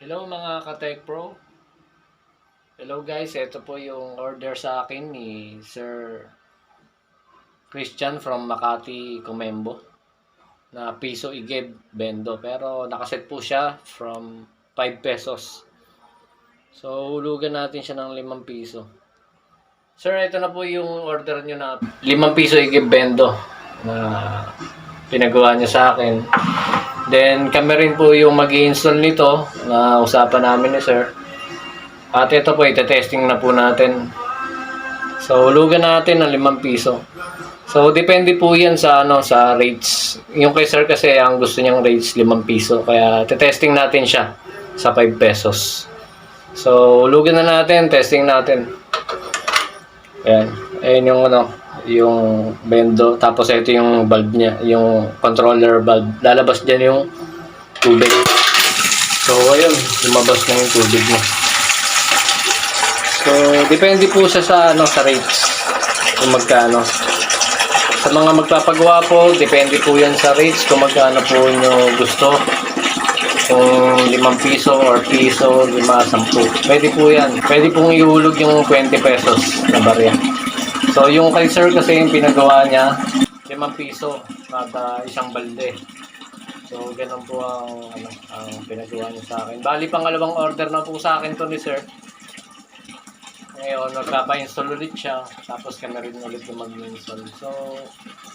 Hello mga ka-Tech Pro. Hello guys, ito po yung order sa akin ni Sir Christian from Makati, Comembo na piso igib bendo pero nakaset po siya from 5 pesos. So hulugan natin siya ng 5 piso. Sir, ito na po yung order nyo na 5 piso igib bendo na pinagawa niyo sa akin. Then kami rin po yung mag install nito na usapan namin ni sir. At ito po, ite-testing na po natin. So, hulugan natin ng 5 piso. So, depende po yan sa ano sa rates. Yung kay sir kasi ang gusto niyang rates 5 piso. Kaya te-testing natin siya sa 5 pesos. So, hulugan na natin, testing natin. Ayan. Ayan yung ano, yung bendo. Tapos ito yung bulb niya, yung controller bulb. Lalabas dyan yung tubig. So, ayun, lumabas na yung tubig niya. So, depende po siya sa, ano, sa rates. Kung magkano. Sa mga magpapagawa po, depende po yan sa rates kung magkano po nyo gusto. Kung 5 piso or piso, 5, 10. Pwede po yan. Pwede pong ihulog yung 20 pesos na barya. So, yung kay sir kasi yung pinagawa niya, 5 piso kada isang balde. So, ganun po ang, ano, ang pinagawa niya sa akin. Bali, pangalawang order na po sa akin to ni sir. Ngayon, magpapa-install ulit siya. Tapos kami rin ulit yung mag-install. So,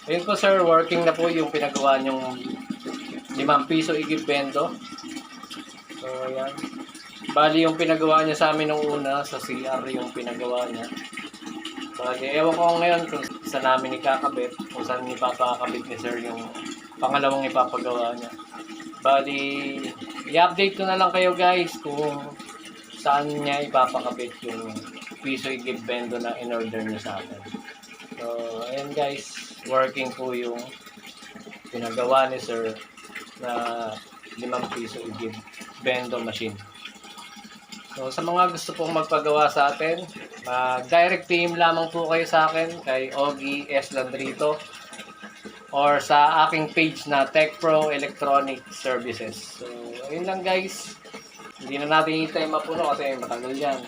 ayun po sir, working na po yung pinagawa niyong 5 piso igipendo. So, ayan. Bali, yung pinagawa niya sa amin nung una, sa CR yung pinagawa niya. Bali, ewan ko ngayon kung saan namin ikakabit, kung saan ipapakabit ni sir yung pangalawang ipapagawa niya. Bali, i-update ko na lang kayo guys kung saan niya ipapakabit yung piso i-give bendo na in-order niya sa akin. So, ayan guys, working po yung pinagawa ni sir na 5 piso i-give bendo machine. So, sa mga gusto pong magpagawa sa atin, mag-direct PM lamang po kayo sa akin kay Ogie S. Landrito or sa aking page na Tech Pro Electronic Services. So, ayun lang guys. Hindi na natin hintay mapuno kasi matagal yan.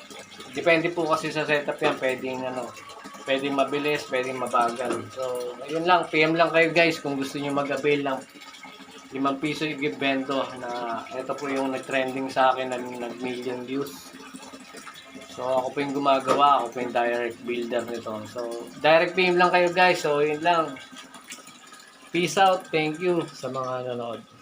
Depende po kasi sa setup yan. Pwedeng ano, pwedeng mabilis, pwedeng mabagal. So, ayun lang. PM lang kayo guys kung gusto niyo mag-avail ng 5 piso i-give bento na ito po yung nag-trending sa akin na nag-million views. So, ako po yung gumagawa. Ako po yung direct builder nito. So, direct PM lang kayo guys. So, yun lang. Peace out. Thank you sa mga nanonood.